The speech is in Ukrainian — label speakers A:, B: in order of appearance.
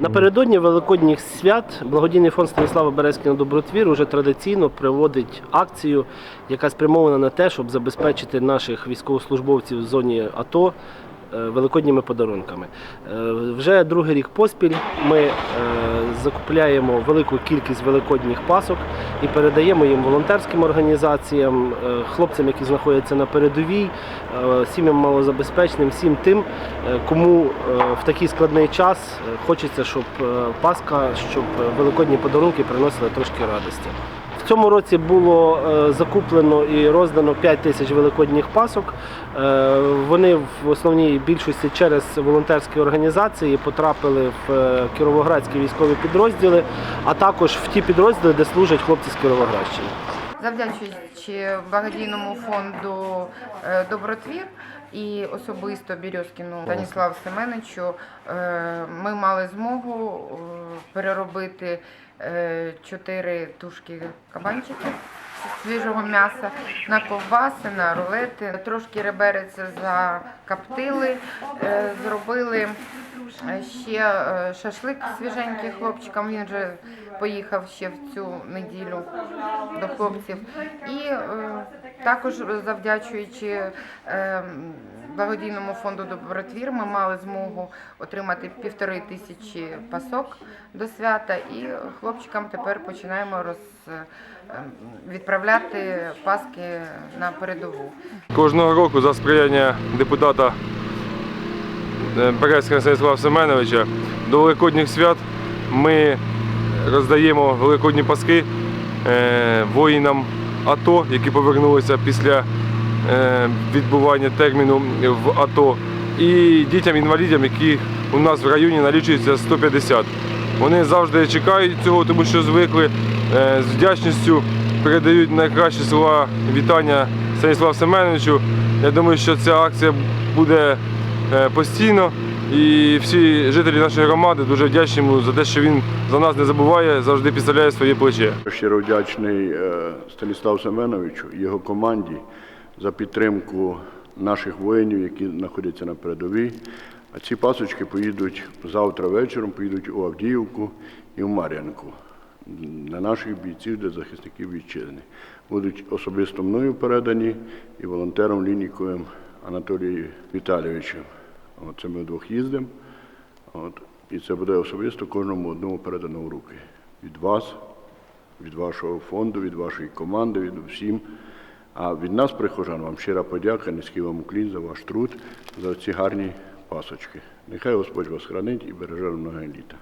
A: Напередодні Великодніх свят благодійний фонд Станіслава Березкіна Добротвір уже традиційно проводить акцію, яка спрямована на те, щоб забезпечити наших військовослужбовців в зоні АТО великодніми подарунками. Е, Вже другий рік поспіль ми е, закупляємо велику кількість великодніх пасок і передаємо їм волонтерським організаціям, е, хлопцям, які знаходяться на передовій, е, сім'ям малозабезпеченим, всім тим, е, кому е, в такий складний час е, хочеться, щоб е, Пасха, щоб е, великодні подарунки приносили трошки радості. В цьому році було е, закуплено і роздано 5 тисяч великодніх пасок. Е, Вони в основній більшості через волонтерські організації потрапили в е, кіровоградські військові підрозділи, а також в ті підрозділи, де служать хлопці з Кіровоградщини.
B: Завдячуючи благодійному фонду е, Добротвір і особисто Бірьозкіну Станіславу Семеновичу, е, ми мали змогу е, переробити е, чотири тушки кабанчиків свіжого м'яса на ковбаси, на рулети. Трошки реберець закоптили, е, зробили е, ще е, шашлик свіженький хлопчикам. Він же поїхав ще в цю неділю до хлопців. І е, також завдячуючи е, благодійному фонду Добротвір, ми мали змогу отримати півтори тисячі пасок до свята, і хлопчикам тепер починаємо роз, відправляти паски на передову.
C: Кожного року за сприяння депутата е, Березкина Станіслава Семеновича до Великодніх свят ми роздаємо великодні паски е, воїнам АТО, які повернулися після е, відбування терміну в АТО, і дітям-інвалідам, які у нас в районі налічується 150. Вони завжди чекають цього, тому що звикли з вдячністю передають найкращі слова вітання Станіславу Семеновичу. Я думаю, що ця акція буде постійно. І всі жителі нашої громади дуже вдячні йому за те, що він за нас не забуває, завжди підставляє своє плече.
D: Щиро вдячний е, Станіславу Семеновичу його команді за підтримку наших воїнів, які знаходяться на передовій. А ці пасочки поїдуть завтра вечором, поїдуть у Авдіївку і в Мар'янку для наших бійців, для захисників вітчизни. Будуть особисто мною передані і волонтером Лініковим Анатолієм Віталійовичем. От це ми вдвох їздимо. От, і це буде особисто кожному одному передано в руки. Від вас, від вашого фонду, від вашої команди, від всім. А від нас, прихожан, вам щира подяка, низький вам уклін за ваш труд, за ці гарні пасочки. Нехай Господь вас хранить і береже много літа.